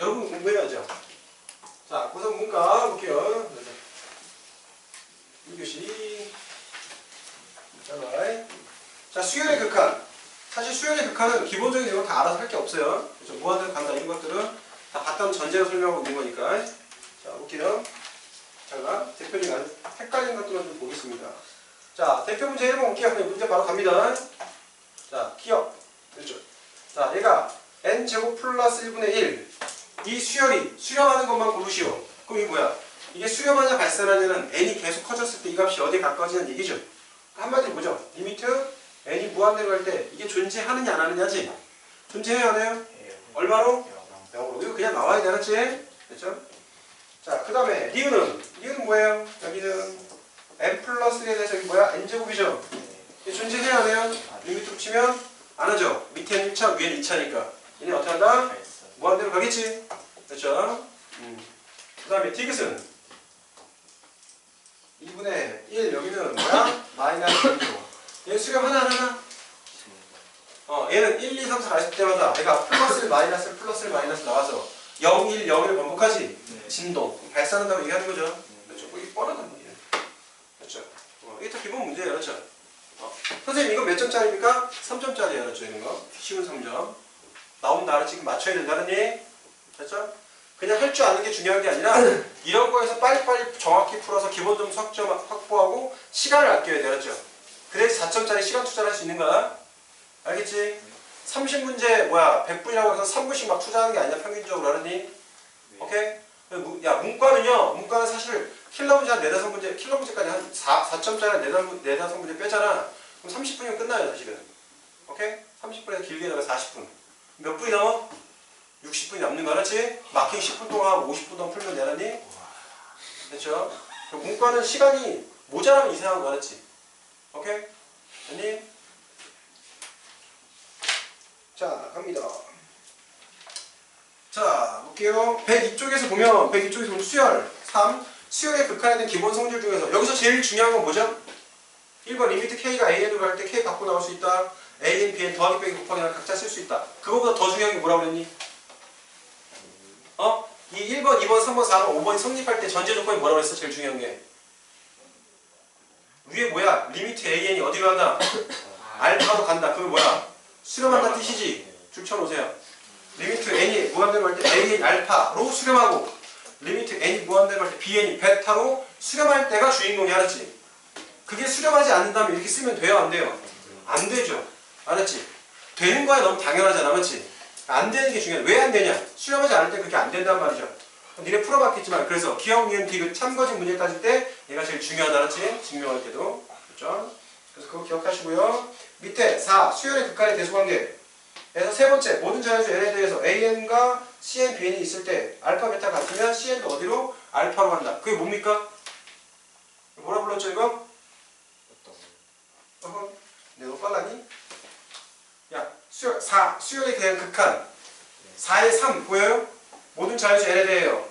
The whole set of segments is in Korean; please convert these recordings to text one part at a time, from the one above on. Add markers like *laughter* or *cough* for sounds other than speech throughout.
여러분 공부해야죠. 자, 고선 문과 볼게요. 1교시. 자, 자, 수열의 극한. 사실 수열의 극한은 기본적인 내용 다 알아서 할 게 없어요. 그렇죠? 무한대로 간다 이런 것들은 다 봤던 전제로 설명하고 있는 거니까. 자, 볼게요. 자, 대표님 헷갈린 것들만 좀 보겠습니다. 자, 대표 문제 1번 볼게요. 그냥 문제 바로 갑니다. 자, 기억. 그렇죠. 자, 얘가 n제곱 플러스 1분의 1. 이 수열이 수렴하는 것만 고르시오. 그럼 이게 뭐야? 이게 수렴하냐 발산하냐는 n이 계속 커졌을 때 이 값이 어디에 가까워지는 얘기죠. 한마디로 뭐죠? 리미트 n이 무한대로 갈 때 이게 존재하느냐 안 하느냐지. 존재해야 안 해요? 얼마로? 0으로. 이거 그냥 나와야 되겠지? 됐죠? 자, 그 다음에 니은은 니은은 뭐예요? 여기는 n 플러스 1에 대해서 여기 뭐야? n제곱이죠? 이게 존재해야 안 해요? 리미트 붙이면 안 하죠? 밑에는 1차, 위에는 2차니까 얘네 어떻게 한다? 무한대로 가겠지? 됐죠? 음. 그 다음에 디귿은 2분의 1 여기는 뭐야? 마이너스 1로 얘 수렴 하나 안 하나? 어 얘는 1, 2, 3, 4 했을 때마다 얘가 플러스 1, 마이너스 1, 플러스 1, 마이너스 나와서 0, 1, 0을 반복하지? 진동 발산한다고 얘기하는 거죠 그렇죠? 뭐 이게 뻔하단 말이에요 그렇죠? 어, 이게 다 기본 문제예요 그렇죠? 어. 선생님 이거 몇 점짜리입니까? 3점짜리예요 그렇죠? 이런 거 쉬운 3점 나온다 알아 지금 맞춰야 된다는 됐죠? 그냥 할 줄 아는 게 중요한 게 아니라 *clears throat* 이런 거에서 빨리빨리 정확히 풀어서 기본점 석점 확보하고 시간을 아껴야 되겠죠? 그래서 4점짜리 시간 투자를 할 수 있는 거야 알겠지? 30문제 뭐야 100분이라고 해서 3분씩 막 투자하는 게 아니야 평균적으로 알았니? 오케이? 무- 야 문과는요 문과는 사실 킬러 문제 한 4, 5문제 킬러 문제까지 한 4, 4점짜리 4, 5문제 빼잖아 그럼 30분이면 끝나요 사실은 오케이? 30분에서 길게 나가 40분 몇 분이 남아? 60분이 남는 거 알았지? 마킹 10분 동안 하고 50분 동안 풀면 되라니? 됐죠? 문과는 시간이 모자라면 이상한 거 알았지? 오케이? 됐니? 자, 갑니다. 자, 볼게요. 102쪽에서 보면, 102쪽에서 보면 수열, 3. 수열의 극한에 대한 기본 성질 중에서, 여기서 제일 중요한 건 뭐죠? 1번 리미트 K가 AN으로 갈때 K 갖고 나올 수 있다. AN, BN 더하기 빼기 곱하기 나 각자 쓸 수 있다. 그거보다 더 중요한 게 뭐라고 그랬니? 어? 이 1번, 2번, 3번, 4번, 5번이 성립할 때 전제 조건이 뭐라고 했어? 제일 중요한 게. 위에 뭐야? 리미트 AN이 어디로 간다? 알파로 간다. 그게 뭐야? 수렴한다 뜻이지. 줄 쳐놓으세요. 리미트 n이 무한대로 할 때 a 알파로 수렴하고 리미트 n이 무한대로 할 때 bn이 베타로 수렴할 때가 주인공이 알았지? 그게 수렴하지 않는다면 이렇게 쓰면 돼요? 안 돼요? 안 되죠. 알았지? 되는 거야 너무 당연하잖아. 맞지? 안 되는 게 중요해. 왜 안 되냐? 수렴하지 않을 때 그게 안 된단 말이죠. 니네 풀어봤겠지만 그래서 기억, 니은, 디귿 참거진 문제 따질 때 얘가 제일 중요하다. 알았지? 증명할 때도. 그렇죠? 그래서 그거 기억하시고요. 밑에 4. 수열의 극한의 대수관계. 그래서 세 번째, 모든 자연수 N에 대해서 AN과 CN, BN이 있을 때 알파, 베타 같으면 CN도 어디로? 알파로 간다. 그게 뭡니까? 뭐라 불렀죠 이거? 어허, 내가 빨라니? 야, 수열, 4. 수열에 대한 극한. 4의 3 보여요? 모든 자연수 N에 대해요.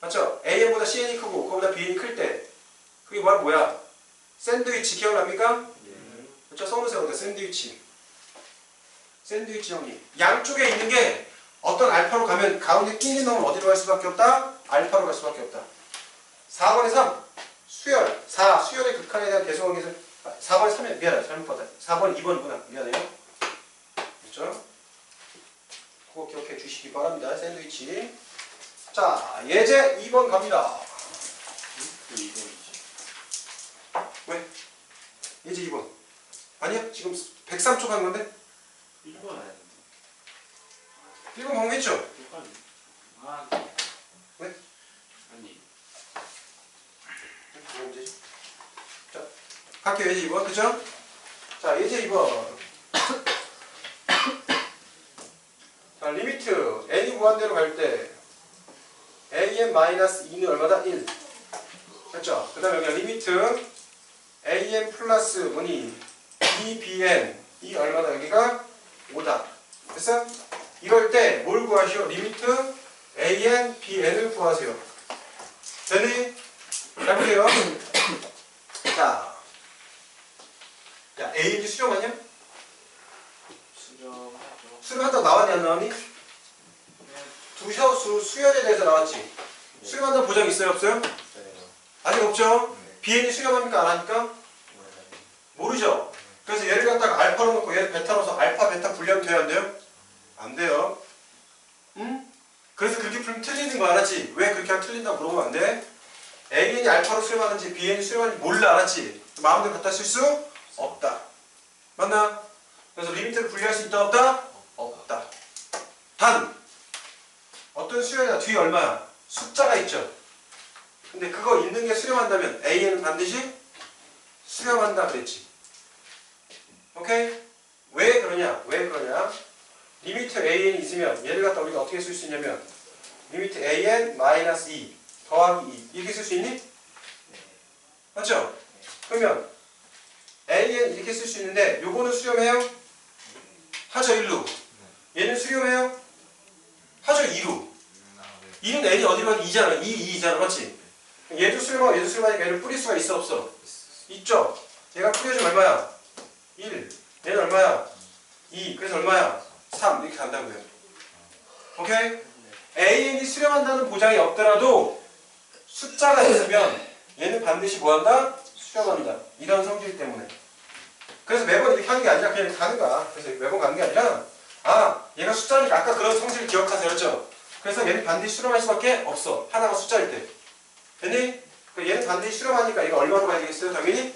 맞죠? AN보다 CN이 크고 그거보다 BN이 클 때. 그게 뭐야? 뭐야? 샌드위치 기억납니까? 그렇죠? 써놓으세요. 어때? 샌드위치. 샌드위치 형님. 양쪽에 있는 게 어떤 알파로 가면 가운데 끼는 놈은 어디로 갈 수밖에 없다? 알파로 갈 수밖에 없다. 4번에 3. 수열. 4. 수열의 극한에 대한 대소관계에서 4번에 3이야. 미안해. 잘못 봤다. 4번 2번이구나. 미안해요. 그렇죠? 그거 기억해 주시기 바랍니다. 샌드위치. 자, 예제 2번 갑니다. 왜? 예제 2번. 아니야? 지금 103초 하는 건데? 1번 안 했는데 1번 방금 했죠? 1번 아 왜? 아니 뭐가 문제지? 자, 갈게요. 예제 2번. 그죠? 자, 예제 2번. 자, 리미트 n이 무한대로 갈 때 an-2는 얼마다? 1. 됐죠? 그 다음에 여기 리미트 an 플러스 뭐니? dbn 이 얼마다? 여기가 5다. 됐어? 이럴 때 뭘 구하시오? 리미트 an, bn을 구하세요. 됐니? 잘 보세요. 자, 야 A인지? 수정하죠 수렴한다고 나왔니 안 나왔니? 두 셔수 수열에 대해서 나왔지. 수렴한다는 보장 있어요 없어요? 네. 아직 없죠? 비행이 수렴합니까 안 하니까? 모르죠? 그래서 얘를 갖다가 알파로 놓고 얘를 베타로 서 알파 베타 분리하면 돼요 안 돼요? 안 돼요 응? 그래서 그렇게 풀면 틀리는 거 알았지? 왜 그렇게 하면 틀린다고 물어보면 안 돼? AN이 알파로 수렴하는지 BN이 수렴하는지 몰라 알았지? 마음대로 갖다 쓸 수 없다 맞나? 그래서 리미트를 분리할 수 있다 없다? 없다 단 어떤 수렴이나 뒤에 얼마야? 숫자가 있죠 근데 그거 있는 게 수렴한다면 AN은 반드시 수렴한다 그랬지. 오케이? 왜 그러냐? 왜 그러냐? 리미트 AN이 있으면 얘를 갖다 우리가 어떻게 쓸 수 있냐면 리미트 AN 마이너스 2 더하기 2 이렇게 쓸 수 있니? 맞죠? 그러면 AN 이렇게 쓸 수 있는데 요거는 수렴해요? 하죠 1루 얘는 수렴해요? 하죠 2루 2는 N이 어디로 가기 2잖아 2, 2잖아 맞지? 얘도 수렴하고 얘도 수렴하니까 얘를 뿌릴 수가 있어 없어? 있죠? 얘가 뿌려주면 얼마야? 1 얘는 얼마야? 2 그래서 얼마야? 3 이렇게 간다고요 오케이? AN이 수렴한다는 보장이 없더라도 숫자가 있으면 얘는 반드시 뭐한다? 수렴한다 이런 성질 때문에 그래서 매번 이렇게 하는 게 아니라 그냥 가는 거야 그래서 매번 가는 게 아니라 아 얘가 숫자니까 아까 그런 성질을 기억하세요 그렇죠? 그래서 얘는 반드시 수렴할 수밖에 없어 하나가 숫자일 때 됐니? 그 얘는 반드시 수렴하니까 이거 얼마로 가야 되겠어요? 당연히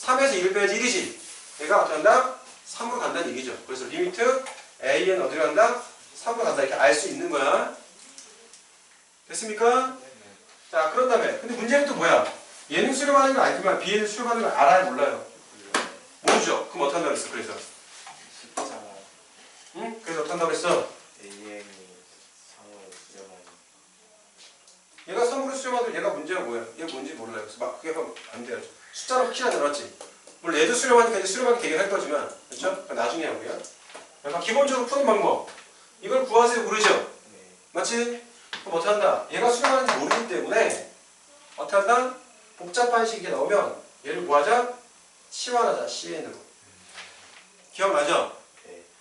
3에서 1을 빼야지 1이지. 얘가 어떻게 한다? 3으로 간다는 얘기죠. 그래서 리미트 AN 어디로 간다? 3으로 간다. 이렇게 알 수 있는 거야. 됐습니까? 자, 그런 다음에 근데 문제는 또 뭐야? 얘는 수렴하는 걸 알지만 B는 수렴하는 걸 알아요? 몰라요? 모르죠? 그럼 어떻게 한다고 했어? 그래서 응? 그래서 한다고 했어? AN이 상호 수렴하는 얘가 3으로 수렴하도 얘가 문제가 뭐야? 얘 뭔지 몰라요. 그래서 막 그게 안 돼요. 숫자로 확실하게 들었지. 물론 얘도 수렴하니까 이제 수렴하게 되긴 할 거지만, 그렇죠? 나중에 하고요. 그러니까 기본적으로 푸는 방법. 이걸 구하세요 모르죠? 네. 맞지? 그럼 어떻게 한다? 얘가 수렴하는지 모르기 때문에 어떻게 한다? 복잡한 식이 나오면 얘를 구하자? 치환하자, CN으로. 기억나죠?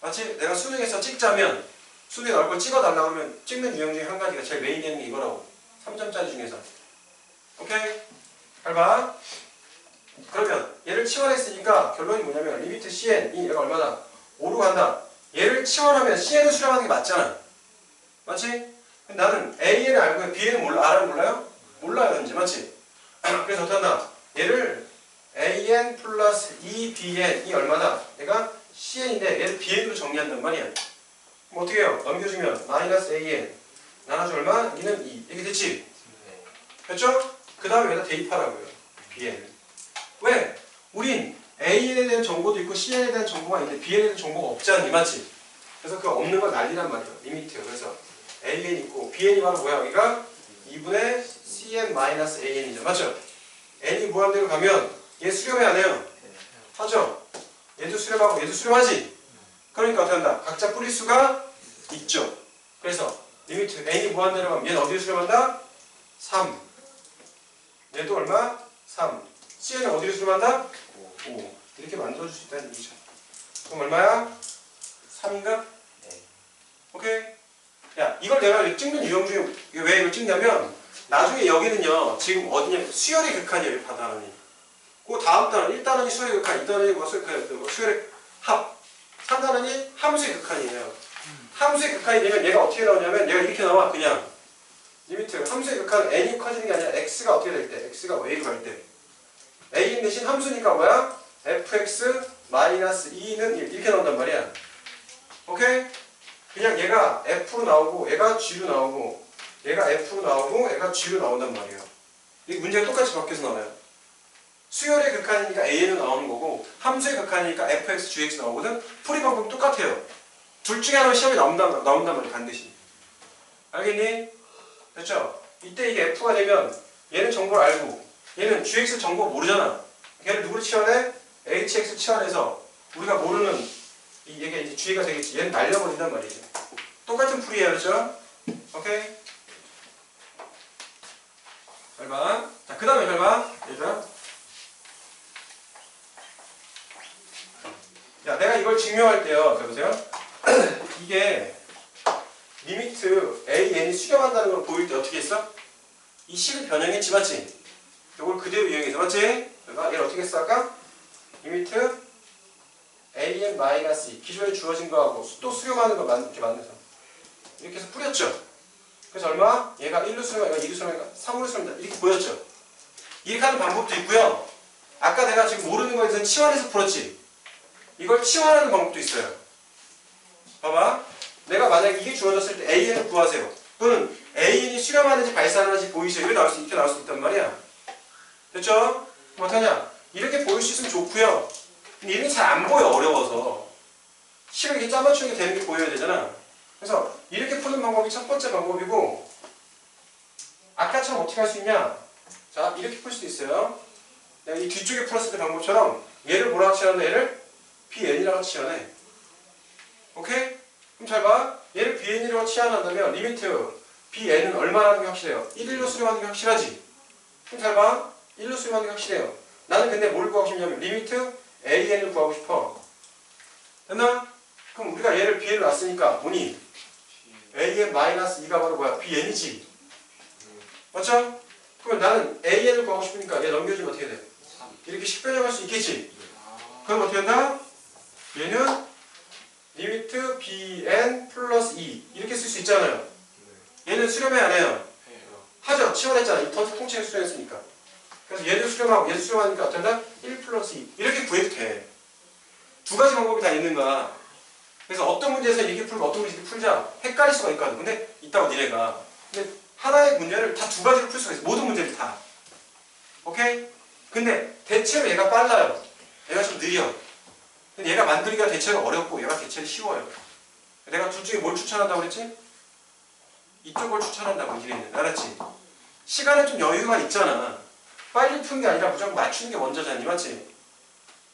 네. 마치 내가 수능에서 찍자면 수능에 걸 찍어달라고 하면 찍는 유형 중에 한 가지가 제일 메인 되는 게 이거라고 3점짜리 중에서 오케이? 잘 봐. 그러면 얘를 치환했으니까 결론이 뭐냐면 리미트 CN 이 얘가 얼마나 5로 간다. 얘를 치환하면 CN을 수렴하는 게 맞잖아. 맞지? 나는 AN을 알고 BN은 몰라. 알아요? 몰라요? 몰라요. 현재 맞지? *clears throat* 그래서 어떻게 한다? 얘를 AN 플러스 2BN이 얼마다? 얘가 CN인데 얘를 BN으로 정리한단 말이야. 그럼 어떻게 해요? 넘겨주면 마이너스 AN 나눠주 얼마? 여기는 2 이렇게 됐지? 네. 됐죠? 그 다음에 여기다 대입하라고요. BN을. 왜? 우린 AN에 대한 정보도 있고 CN에 대한 정보가 있는데 BN에 대한 정보가 없지 않니? 맞지? 그래서 그 없는 건 난리란 말이야. 리미트. 그래서 AN 있고 BN이 바로 뭐야? 여기가 2분의 CN-AN이죠. 맞죠? N이 무한대로 가면 얘 수렴해 안 해요? 하죠? 얘도 수렴하고 얘도 수렴하지? 그러니까 어떻게 한다? 각자 뿌릴 수가 있죠. 그래서 리미트 N이 무한대로 가면 얘는 어디에 수렴한다? 3. 얘도 얼마? 3. CN은 어디로 수렴한다? 5. 이렇게 만들어줄 수 있다는 얘기죠. 그럼 얼마야? 3인가? 네. 오케이? 야, 이걸 내가 찍는 유형 중에 왜 이걸 찍냐면 나중에 여기는요, 지금 어디냐, 수열의 극한이에요. 그 다음 단원, 1단원이 수열의 극한, 2단원이 뭐 수열의 극한, 뭐 수열의 합, 3단원이 함수의 극한이에요. 함수의 극한이 되면 얘가 어떻게 나오냐면 얘가 이렇게 나와, 그냥. 리미트, 함수의 극한 n이 커지는 게 아니라 x가 어떻게 될 때, x가 y로 갈 때. a 대신 함수니까 뭐야? fx 마이너스 2는 1 이렇게 나온단 말이야. 오케이? 그냥 얘가 f로 나오고 얘가 g로 나오고 얘가 f로 나오고 얘가 g로 나온단 말이에요. 이 문제가 똑같이 바뀌어서 나와요. 수열의 극한이니까 a는 나오는 거고 함수의 극한이니까 fx, gx 나오거든. 풀이 방법 똑같아요. 둘 중에 하나 시험에 나온단, 나온단 말이야 반드시. 알겠니? 됐죠? 이때 이게 f가 되면 얘는 정보를 알고 얘는 gx 정보 모르잖아. 걔를 누구를 치환해? hx 치환해서 우리가 모르는 이 얘가 이제 g가 되겠지. 얘는 날려버린단 말이지. 똑같은 풀이에요, 그렇죠? 오케이. 잘 봐. 자, 그 다음에 잘 봐. 얘들 아. 야, 내가 이걸 증명할 때요. 자, 보세요. *clears throat* 이게 리미트 AN이 수렴한다는 걸 보일 때 어떻게 했어? 이 식을 변형했지 맞지? 이걸 그대로 이용해서 맞지? 그러니까 얘를 어떻게 했어 아까? 리미트 AN 마이너스 2 기존에 주어진 거하고 또 수렴하는 거 만- 이렇게 만들어서 이렇게 해서 뿌렸죠? 그래서 얼마? 얘가 1로 수렴하니까 2로 수렴하니까 3으로 수렴한다 이렇게 보였죠? 이렇게 하는 방법도 있고요 아까 내가 지금 모르는 거에 대해서 치환해서 풀었지? 이걸 치환하는 방법도 있어요. 봐봐. 내가 만약에 이게 주어졌을 때 AN을 구하세요. 또는 AN이 수렴하는지 발산하는지 보이세요. 이렇게 나올 수, 이렇게 나올 수 있단 말이야. 됐죠? 어떠냐? 이렇게 보일 수 있으면 좋고요. 근데 이런 게 잘 안 보여 어려워서. 식을 이렇게 짜맞추는 게 되는 게 보여야 되잖아. 그래서 이렇게 푸는 방법이 첫 번째 방법이고 아까처럼 어떻게 할 수 있냐? 자 이렇게 풀 수도 있어요. 이 뒤쪽에 풀었을 때 방법처럼 얘를 치환해 얘를 BN이라고 치환해 오케이? 그럼 잘 봐. 얘를 BN이라고 치환한다면 리미트 BN은 얼마라는 게 확실해요? 1로 수렴하는 게 확실하지? 그럼 잘 봐. 1로 수렴하는 게 확실해요. 나는 근데 뭘 구하고 싶냐면 리미트 AN을 구하고 싶어. 됐나? 그럼 우리가 얘를 BN으로 놨으니까 뭐니? AN 마이너스 2가 바로 뭐야? BN이지? 맞죠? 그럼 나는 AN을 구하고 싶으니까 얘 넘겨주면 어떻게 돼? 이렇게 식변형할 수 있겠지? 그럼 어떻게 한다? 얘는 리미트 bn 플러스 2 이렇게 쓸 수 있잖아요. 얘는 수렴해 안 해요? 하죠. 치환했잖아. 이더 통째로 수렴했으니까. 그래서 얘도 수렴하고 얘도 수렴하니까 어떤다? 1 플러스 2 이렇게 구해도 돼. 두 가지 방법이 다 있는 거야. 그래서 어떤 문제에서 이렇게 풀고 어떤 문제에서 풀자 헷갈릴 수가 있거든. 근데 있다고 니네가. 근데 하나의 문제를 다 두 가지로 풀 수가 있어. 모든 문제를 다. 오케이? 근데 대체로 얘가 빨라요. 얘가 좀 느려. 얘가 만들기가 대체로 어렵고 얘가 대체로 쉬워요. 내가 둘 중에 뭘 추천한다고 그랬지? 이쪽을 추천한다고 니네는 알았지? 시간에 좀 여유가 있잖아. 빨리 푸는 게 아니라 무조건 맞추는 게 먼저잖니 맞지?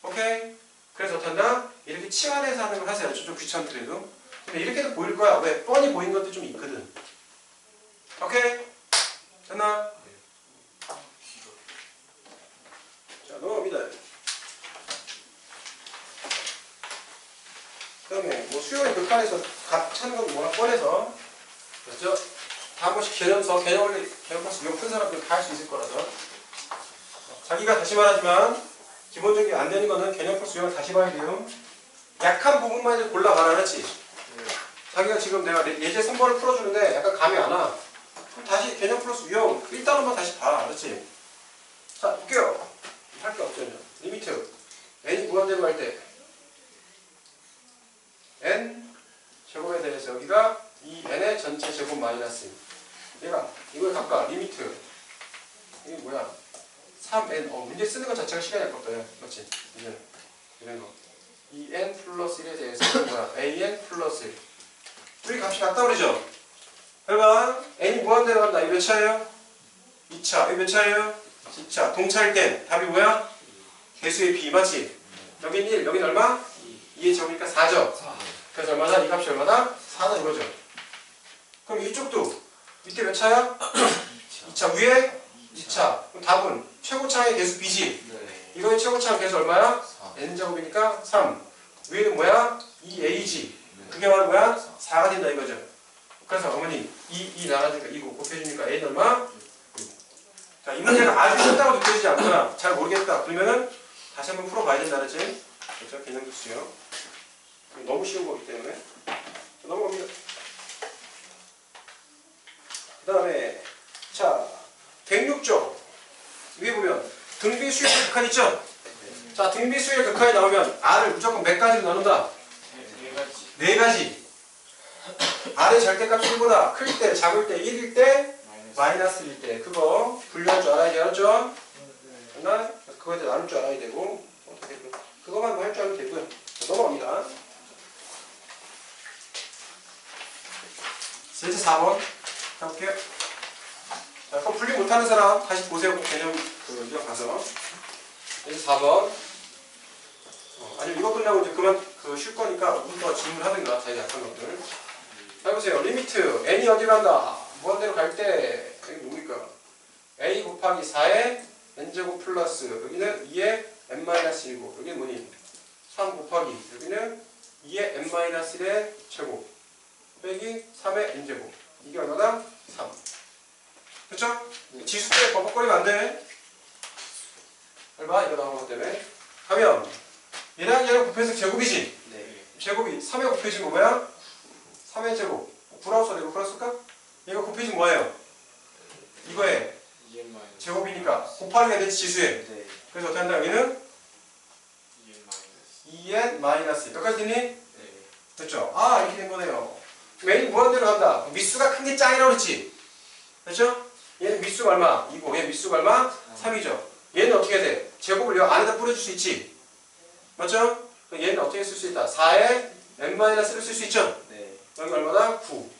오케이? 그래서 어떤다? 이렇게 치환해서 하는 걸 하세요. 좀 귀찮더라도. 근데 이렇게도 보일 거야. 왜? 뻔히 보이는 것도 좀 있거든. 오케이? 됐나? 자, 넘어갑니다. 그 다음에 뭐 수요일 극한에서 각 찾는 건 뭐나 뻔해서 그렇죠? 다한 번씩 개념서, 개념 원리, 개념 파스 이거 큰 사람들 다 할 수 있을 거라서 자기가 다시 말하지만 기본적인 안 되는 거는 개념 플러스 유형을 다시 봐야 돼요. 약한 부분만 이제 골라봐라 그랬지? 자기가 지금 내가 예- 예제 3번을 풀어주는데 약간 감이 안 와. 그럼 다시 개념 플러스 유형 일단 한번 다시 봐. 그렇지? 자, 볼게요. 할 게 없죠. 이제. 리미트. n이 무한대로 할 때 n 제곱에 대해서 여기가 이 n의 전체 제곱 마이너스 얘가 이거에 각각 리미트 이게 뭐야 3n 어 문제 쓰는 것 자체가 시간이 아깝다 맞지? 이제 이런 거 2n 플러스 1에 대해서 뭐야 an 플러스 1 둘이 값이 같다 그러죠? 해봐 n이 무한대로 간다 이몇 차예요? 2차 이몇 차예요? 2차 동차일 땐 답이 뭐야? 개수의 b 맞지? 여긴 1 여긴 얼마? 2의 제곱이니까 4죠? 그래서 얼마다? 이 값이 얼마다? 4다 이거죠. 그럼 이쪽도 밑에 몇 차야? *clears throat* 2차 위에 2차. 그럼 답은 최고차의 개수 b지. 이거의 최고차의 개수 얼마야? n제곱이니까 3. 위에는 뭐야? 2a지. 그게 바로 뭐야? 4가 된다 이거죠. 그래서 어머니 2, 2 나눠주니까 2고 곱해주니까 n 얼마? 6. 자, 이 문제가 아주 쉽다고 느껴지지 않거나 잘 모르겠다. 그러면은 다시 한번 풀어봐야 된다 그랬지? 그렇죠? 개념 교수요. 너무 쉬운 거기 때문에. 자, 넘어갑니다. 그 다음에 자 106조 위에 보면 등비 수열 극한 있죠? 자 등비 수열 극한이 나오면 R을 무조건 몇 가지로 나눈다? 네 가지. R의 절대값이 1보다? 클 때, 작을 때, 1일 때, 마이너스일 때. 그거 분류할 줄 알아야 돼 알았죠? 그거에 대해 나눌 줄 알아야 되고 어떻게 그- 그거만 할줄 알면 되고요. 자, 넘어갑니다 이제 4번 해볼게요. 자, 그거 분리 못하는 사람 다시 보세요. 꼭 개념 그 이거 가서. 이제 4번. 어, 아니면 이거 끝나고 이제 그만 그 쉴 거니까 우부터 질문하든가 자기 약한 것들. 자, 해보세요. 리미트 n이 어디 간다? 무한대로 갈때 여기 뭡니까? a 곱하기 4에 n 제곱 플러스 여기는 2에 n-1이고 여기는 뭐니? 3 곱하기 여기는 2에 n-1의 제곱 빼기 빼기 3의 n제곱. 이게 얼마나? 3. 그쵸? 지수 때 버벅거리면 안 돼. 얼마? 이거 나온 것 때문에. 하면 얘랑 얘랑 곱해서 제곱이지? 네. 제곱이 3에 곱해진 거 뭐야? 3의 제곱. 브라우서 내고 풀었을까? 얘가 곱해진 뭐예요? 이거에 마이너스 제곱이니까 곱하기가 되지 지수에. 네. 그래서 어떻게 한다 여기는 EM 마이너스 2n 마이너스 여기까지 되니? 네 됐죠? 아 이렇게 된 거네요. 메인 무한대로 간다. 미수가 큰 게 짱이라고 그랬지? 됐죠? 얘는 미수가 얼마? 2고 얘 미수가 얼마? 3이죠. 얘는 어떻게 돼? 제곱을 여 안에다 뿌려줄 수 있지? 맞죠? 그럼 얘는 어떻게 쓸 수 있다? 4에 n-를 쓸수 있죠? 네. 여기 얼마나? 9.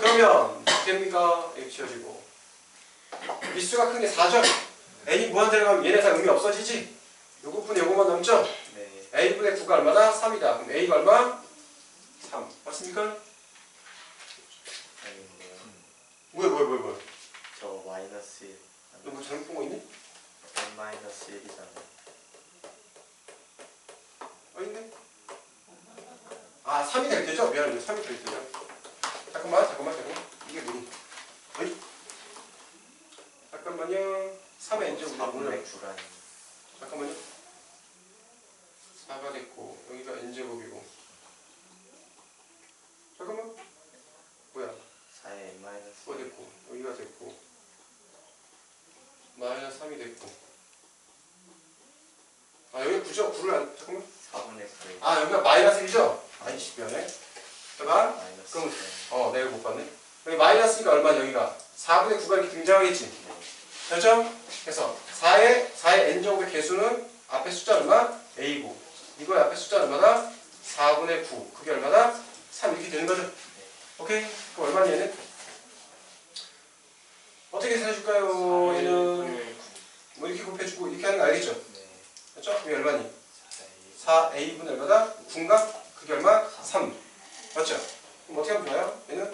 그러면 됩니까? 이렇게 지워지고 미수가 큰 게 4죠? n이 무한대로 가면 얘네 다 의미 없어지지? 요것분에 요것만 남죠? 네. a분의 9가 얼마나? 3이다. 그럼 a가 얼마? 3. 맞습니까? 아닌데요. 뭐야 뭐야 뭐야 뭐야 저 마이너스 1. 너뭐 잘못 본 거 있니? n 마이너스 1이잖아요. 어 있네 아 3이 될 때죠? 미안해 3이 될 때죠 잠깐만 잠깐만 잠깐만 이게 뭐니? 어이? 잠깐만요 3의 n제곱 4분의 9라니. 잠깐만요 4가 됐고 여기가 n제곱이고 잠깐만 뭐야 4에 n 마이너스 9가 됐고 여기가 됐고 마이너스 3이 됐고 아 여기 9죠? 9를 안 잠깐만 4분의 9에 아 여기가 마이너스 1이죠? 아이씨 미안해 잠깐 마이너스 그럼- 1. 어 내가 못 봤네 여기 마이너스니까 얼마 여기가 4분의 9가 이렇게 등장하겠지 됐죠? 그래서 4의 4의 n제곱의 개수는 앞에 숫자 얼마? a고 이거의 앞에 숫자 얼마나? 4분의 9 그게 얼마나? 3 이렇게 되는 거죠 오케이 그럼 얼마니 얘는? 어떻게 살줄까요 얘는 뭐 이렇게 곱해주고 이렇게 하는 거 알겠죠? 네. 됐죠? 그게 얼마니? 4에 4a분의 얼마다? 9인가? 그게 얼마? 3 맞죠? 그럼 어떻게 하면 좋아요? 얘는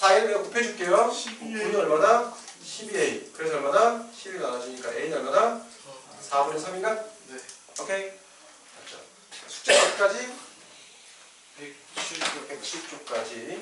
4를 내가 곱해줄게요 9이 얼마다? 12a 그래서 얼마다? 12 나눠주니까 a는 얼마다? 4분의 3인가? 네. 오케이 됐죠 숙제 어디까지? 170조 110조까지